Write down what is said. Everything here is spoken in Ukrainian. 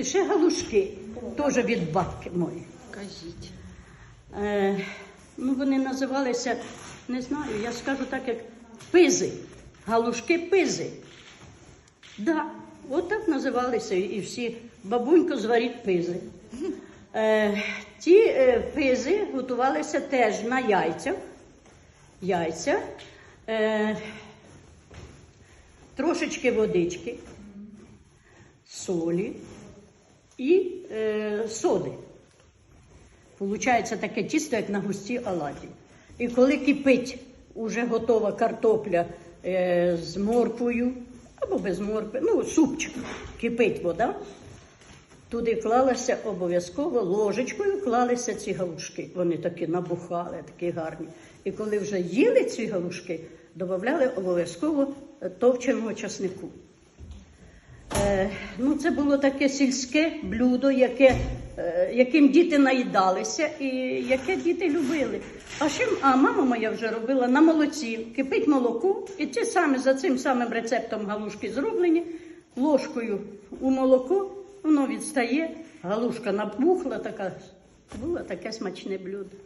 І ще галушки, теж від бабки моєї. Кажіть. Е, ну, вони називалися, не знаю, я скажу так, як пизи. Галушки пизи. Да, от так називалися і всі. Бабунько зваріть пизи. Е, ті е, пизи готувалися теж на яйцях. Яйця, е, трошечки водички, солі і е, соди. Получається таке тісто, як на густій оладі. І коли кипить уже готова картопля е, з морквою або без моркви, ну, супчик, кипить вода, туди клалося обов'язково ложечкою, клалися ці галушки. Вони такі набухали, такі гарні. І коли вже їли ці галушки, додавали обов'язково товченого часнику. Е, ну, це було таке сільське блюдо, яке, е, яким діти наїдалися і яке діти любили. А ще а мама моя вже робила на молоці, кипить молоко, і ті самі за цим самим рецептом галушки зроблені, ложкою у молоко, воно відстає, галушка набухла, така, було таке смачне блюдо.